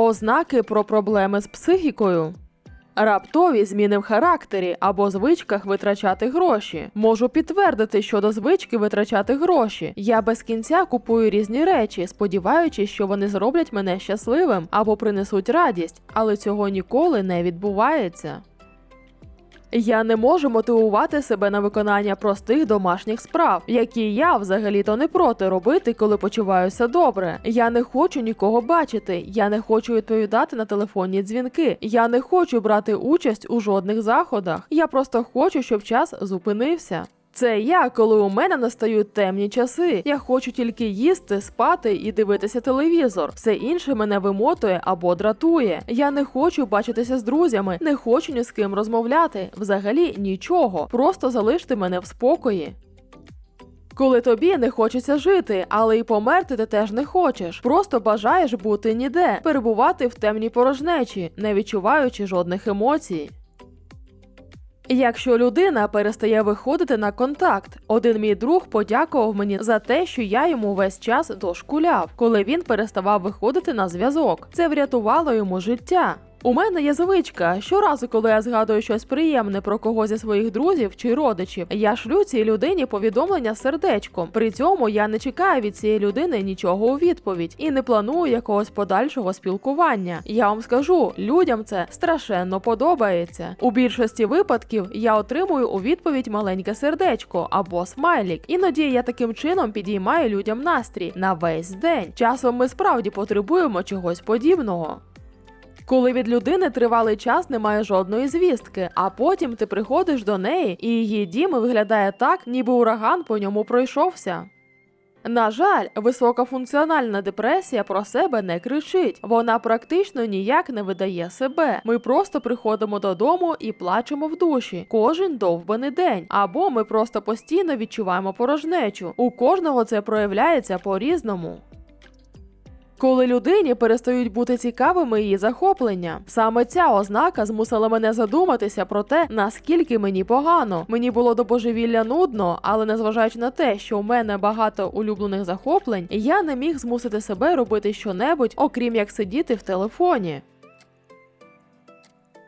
Ознаки про проблеми з психікою. Раптові зміни в характері або звичках витрачати гроші. Можу підтвердити щодо звички витрачати гроші. Я без кінця купую різні речі, сподіваючись, що вони зроблять мене щасливим або принесуть радість, але цього ніколи не відбувається. Я не можу мотивувати себе на виконання простих домашніх справ, які я взагалі-то не проти робити, коли почуваюся добре. Я не хочу нікого бачити, я не хочу відповідати на телефонні дзвінки, я не хочу брати участь у жодних заходах. Я просто хочу, щоб час зупинився. Це я, коли у мене настають темні часи. Я хочу тільки їсти, спати і дивитися телевізор. Все інше мене вимотує або дратує. Я не хочу бачитися з друзями, не хочу ні з ким розмовляти. Взагалі нічого. Просто залиште мене в спокої. Коли тобі не хочеться жити, але й померти ти теж не хочеш. Просто бажаєш бути ніде, перебувати в темній порожнечі, не відчуваючи жодних емоцій. Якщо людина перестає виходити на контакт, один мій друг подякував мені за те, що я йому весь час дошкуляв, коли він переставав виходити на зв'язок. Це врятувало йому життя. У мене є звичка. Щоразу, коли я згадую щось приємне про когось зі своїх друзів чи родичів, я шлю цій людині повідомлення сердечком. При цьому я не чекаю від цієї людини нічого у відповідь і не планую якогось подальшого спілкування. Я вам скажу, людям це страшенно подобається. У більшості випадків я отримую у відповідь маленьке сердечко або смайлік. Іноді я таким чином підіймаю людям настрій на весь день. Часом ми справді потребуємо чогось подібного. Коли від людини тривалий час немає жодної звістки, а потім ти приходиш до неї, і її дім виглядає так, ніби ураган по ньому пройшовся. На жаль, високофункціональна депресія про себе не кричить. Вона практично ніяк не видає себе. Ми просто приходимо додому і плачемо в душі кожен довбаний день. Або ми просто постійно відчуваємо порожнечу. У кожного це проявляється по-різному. Коли людині перестають бути цікавими її захоплення, саме ця ознака змусила мене задуматися про те, наскільки мені погано. Мені було до божевілля нудно, але незважаючи на те, що у мене багато улюблених захоплень, я не міг змусити себе робити щонебудь, окрім як сидіти в телефоні.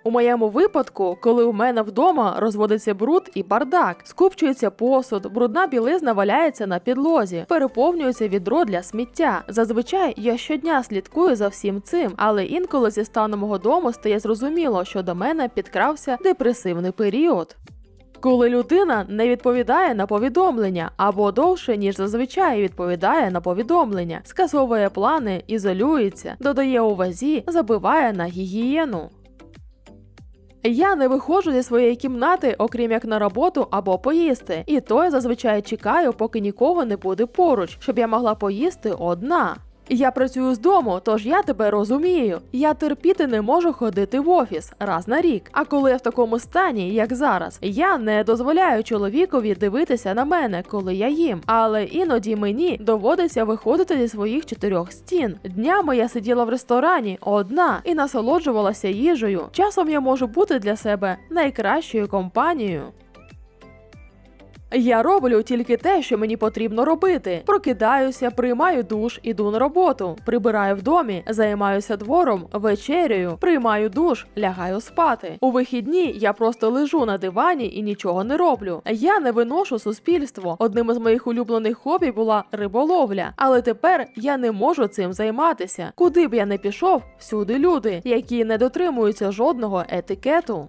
У моєму випадку, коли у мене вдома розводиться бруд і бардак, скупчується посуд, брудна білизна валяється на підлозі, переповнюється відро для сміття. Зазвичай я щодня слідкую за всім цим, але інколи зі стану мого дому стає зрозуміло, що до мене підкрався депресивний період. Коли людина не відповідає на повідомлення або довше, ніж зазвичай відповідає на повідомлення, скасовує плани, ізолюється, додає у вазі, забиває на гігієну. Я не виходжу зі своєї кімнати, окрім як на роботу або поїсти, і то я зазвичай чекаю, поки нікого не буде поруч, щоб я могла поїсти одна. Я працюю з дому, тож я тебе розумію. Я терпіти не можу ходити в офіс раз на рік. А коли я в такому стані, як зараз, я не дозволяю чоловікові дивитися на мене, коли я їм. Але іноді мені доводиться виходити зі своїх чотирьох стін. Днями я сиділа в ресторані одна і насолоджувалася їжею. Часом я можу бути для себе найкращою компанією. Я роблю тільки те, що мені потрібно робити. Прокидаюся, приймаю душ, іду на роботу, прибираю в домі, займаюся двором, вечеряю, приймаю душ, лягаю спати. У вихідні я просто лежу на дивані і нічого не роблю. Я не виношу суспільство. Одним із моїх улюблених хобі була риболовля, але тепер я не можу цим займатися. Куди б я не пішов, всюди люди, які не дотримуються жодного етикету.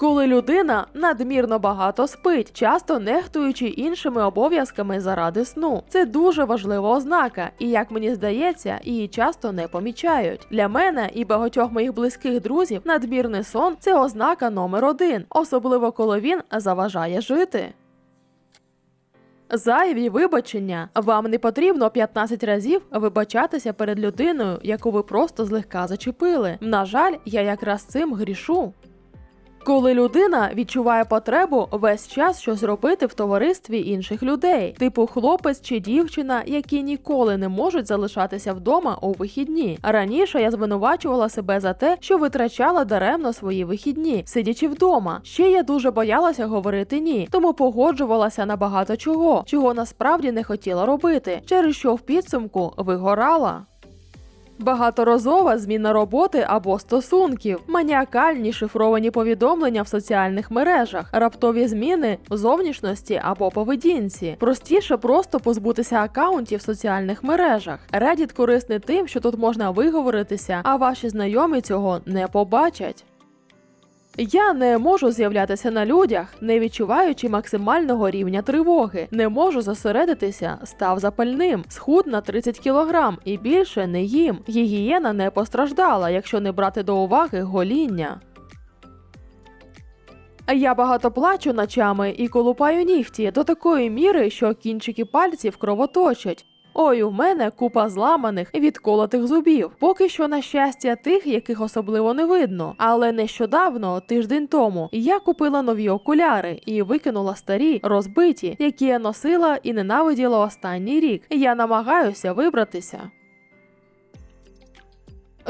Коли людина надмірно багато спить, часто нехтуючи іншими обов'язками заради сну, це дуже важлива ознака, і як мені здається, її часто не помічають. Для мене і багатьох моїх близьких друзів надмірний сон це ознака номер один, особливо коли він заважає жити. Зайві вибачення. Вам не потрібно 15 разів вибачатися перед людиною, яку ви просто злегка зачепили. На жаль, я якраз цим грішу. Коли людина відчуває потребу весь час щось робити в товаристві інших людей, типу хлопець чи дівчина, які ніколи не можуть залишатися вдома у вихідні. Раніше я звинувачувала себе за те, що витрачала даремно свої вихідні, сидячи вдома. Ще я дуже боялася говорити ні, тому погоджувалася на багато чого, чого насправді не хотіла робити, через що в підсумку вигорала. Багаторазова зміна роботи або стосунків, маніакальні шифровані повідомлення в соціальних мережах, раптові зміни в зовнішності або поведінці. Простіше просто позбутися акаунтів в соціальних мережах. Reddit корисний тим, що тут можна виговоритися, а ваші знайомі цього не побачать. Я не можу з'являтися на людях, не відчуваючи максимального рівня тривоги. Не можу зосередитися, став запальним, схуд на 30 кг і більше не їм. Гігієна не постраждала, якщо не брати до уваги гоління. Я багато плачу ночами і колупаю нігті до такої міри, що кінчики пальців кровоточать. Ой, у мене купа зламаних відколотих зубів. Поки що, на щастя, тих, яких особливо не видно. Але нещодавно, тиждень тому, я купила нові окуляри і викинула старі, розбиті, які я носила і ненавиділа останній рік. Я намагаюся вибратися.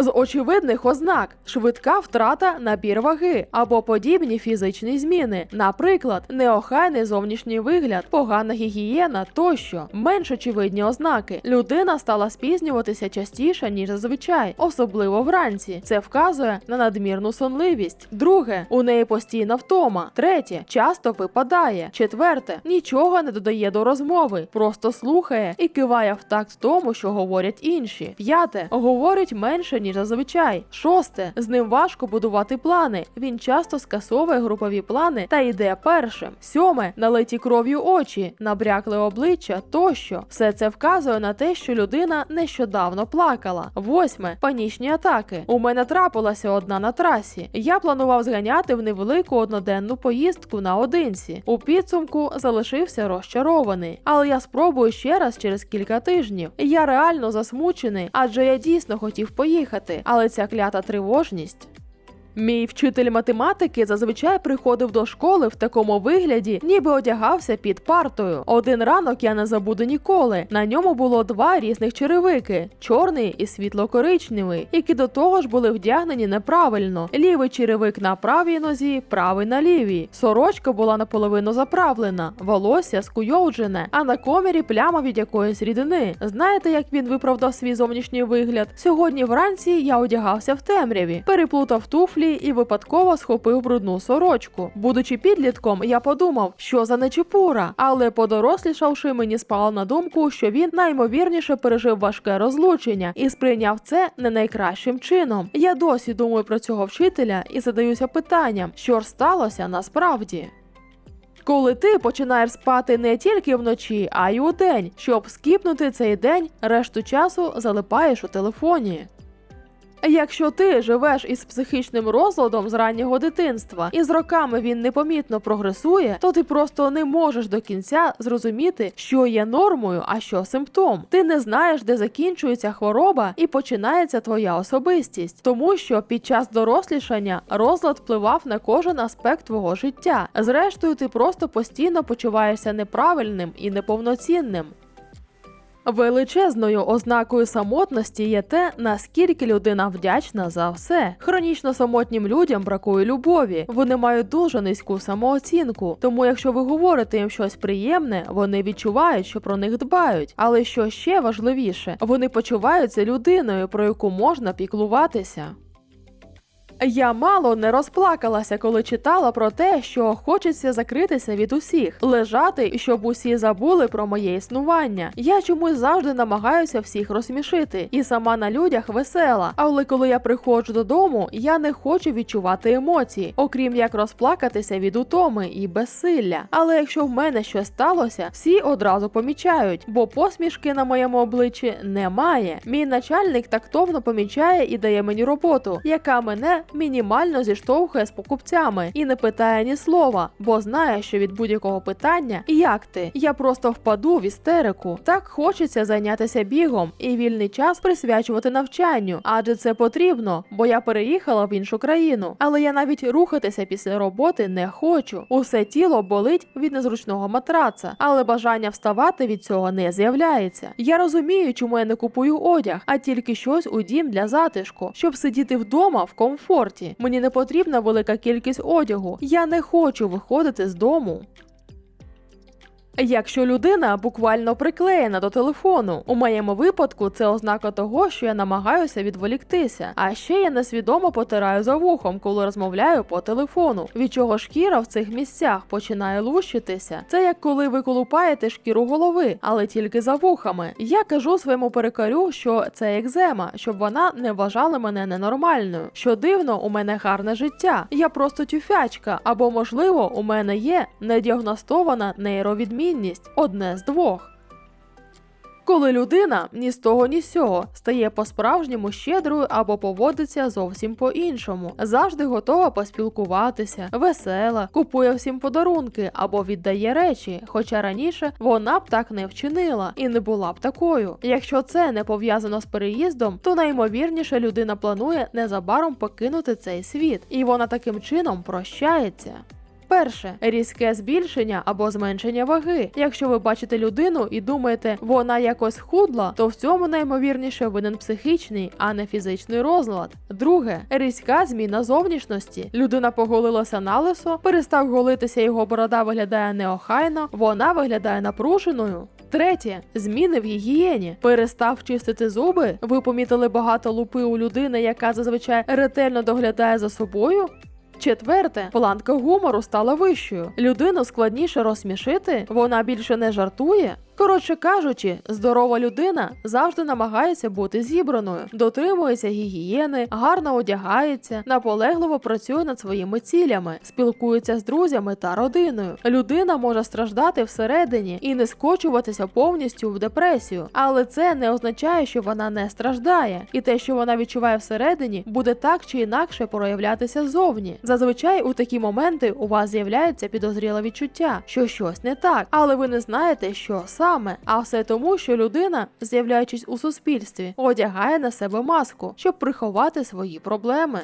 З очевидних ознак швидка втрата набір ваги або подібні фізичні зміни, наприклад, неохайний зовнішній вигляд, погана гігієна тощо, менш очевидні ознаки. Людина стала спізнюватися частіше ніж зазвичай, особливо вранці. Це вказує на надмірну сонливість. Друге, у неї постійна втома. Третє, часто випадає. Четверте, нічого не додає до розмови, просто слухає і киває в такт тому, що говорять інші. П'яте, говорить менше ніж зазвичай. Шосте, з ним важко будувати плани. Він часто скасовує групові плани та йде першим. Сьоме, налиті кров'ю очі, набрякле обличчя тощо. Все це вказує на те, що людина нещодавно плакала. Восьме, панічні атаки. У мене трапилася одна на трасі. Я планував зганяти в невелику одноденну поїздку наодинці. У підсумку залишився розчарований. Але я спробую ще раз через кілька тижнів. Я реально засмучений, адже я дійсно хотів поїхати, але ця клята тривожність. Мій вчитель математики зазвичай приходив до школи в такому вигляді, ніби одягався під партою. Один ранок я не забуду ніколи. На ньому було два різних черевики: чорний і світло-коричневий, які до того ж були вдягнені неправильно. Лівий черевик на правій нозі, правий на лівій. Сорочка була наполовину заправлена, волосся скуйовджене, а на комірі пляма від якоїсь рідини. Знаєте, як він виправдав свій зовнішній вигляд? Сьогодні вранці я одягався в темряві, переплутав туфлі і випадково схопив брудну сорочку. Будучи підлітком, я подумав, що за нечепура, але подорослішавши, мені спало на думку, що він наймовірніше пережив важке розлучення і сприйняв це не найкращим чином. Я досі думаю про цього вчителя і задаюся питанням, що ж сталося насправді. Коли ти починаєш спати не тільки вночі, а й удень, щоб скіпнути цей день, решту часу залипаєш у телефоні. Якщо ти живеш із психічним розладом з раннього дитинства і з роками він непомітно прогресує, то ти просто не можеш до кінця зрозуміти, що є нормою, а що симптом. Ти не знаєш, де закінчується хвороба і починається твоя особистість, тому що під час дорослішання розлад впливав на кожен аспект твого життя. Зрештою, ти просто постійно почуваєшся неправильним і неповноцінним. Величезною ознакою самотності є те, наскільки людина вдячна за все. Хронічно самотнім людям бракує любові. Вони мають дуже низьку самооцінку. Тому, якщо ви говорите їм щось приємне, вони відчувають, що про них дбають. Але що ще важливіше, вони почуваються людиною, про яку можна піклуватися. Я мало не розплакалася, коли читала про те, що хочеться закритися від усіх, лежати, щоб усі забули про моє існування. Я чомусь завжди намагаюся всіх розсмішити, і сама на людях весела. Але коли я приходжу додому, я не хочу відчувати емоції, окрім як розплакатися від утоми і безсилля. Але якщо в мене щось сталося, всі одразу помічають, бо посмішки на моєму обличчі немає. Мій начальник тактовно помічає і дає мені роботу, яка мене мінімально зіштовхує з покупцями і не питає ні слова, бо знає, що від будь-якого питання як ти, я просто впаду в істерику. Так хочеться зайнятися бігом і вільний час присвячувати навчанню, адже це потрібно, бо я переїхала в іншу країну. Але я навіть рухатися після роботи не хочу. Усе тіло болить від незручного матраца, але бажання вставати від цього не з'являється. Я розумію, чому я не купую одяг, а тільки щось у дім для затишку, щоб сидіти вдома в комфорті. Мені не потрібна велика кількість одягу. Я не хочу виходити з дому. Якщо людина буквально приклеєна до телефону, у моєму випадку це ознака того, що я намагаюся відволіктися. А ще я несвідомо потираю за вухом, коли розмовляю по телефону, від чого шкіра в цих місцях починає лущитися. Це як коли ви колупаєте шкіру голови, але тільки за вухами. Я кажу своєму перекарю, що це екзема, щоб вона не вважала мене ненормальною. Що дивно, у мене гарне життя. Я просто тюфячка, або можливо, у мене є недіагностована нейровідмінність одне з двох. Коли людина ні з того, ні з сього стає по-справжньому щедрою або поводиться зовсім по-іншому, завжди готова поспілкуватися, весела, купує всім подарунки або віддає речі, хоча раніше вона б так не вчинила і не була б такою. Якщо це не пов'язано з переїздом, то найімовірніше людина планує незабаром покинути цей світ, і вона таким чином прощається. Перше різке збільшення або зменшення ваги. Якщо ви бачите людину і думаєте, вона якось худла, то в цьому наймовірніше винен психічний, а не фізичний розлад. Друге різка зміна зовнішності. Людина поголилася на лисо, перестав голитися, його борода виглядає неохайно, вона виглядає напруженою. Третє зміни в гігієні. Перестав чистити зуби. Ви помітили багато лупи у людини, яка зазвичай ретельно доглядає за собою. Четверте, планка гумору стала вищою. Людину складніше розсмішити, вона більше не жартує. Коротше кажучи, здорова людина завжди намагається бути зібраною, дотримується гігієни, гарно одягається, наполегливо працює над своїми цілями, спілкується з друзями та родиною. Людина може страждати всередині і не скочуватися повністю в депресію, але це не означає, що вона не страждає, і те, що вона відчуває всередині, буде так чи інакше проявлятися ззовні. Зазвичай у такі моменти у вас з'являється підозріле відчуття, що щось не так, але ви не знаєте, що саме. А все тому, що людина, з'являючись у суспільстві, одягає на себе маску, щоб приховати свої проблеми.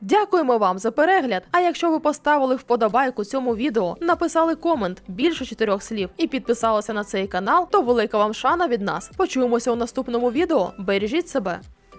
Дякуємо вам за перегляд. А якщо ви поставили вподобайку цьому відео, написали комент більше чотирьох слів і підписалися на цей канал, то велика вам шана від нас. Почуємося у наступному відео. Бережіть себе.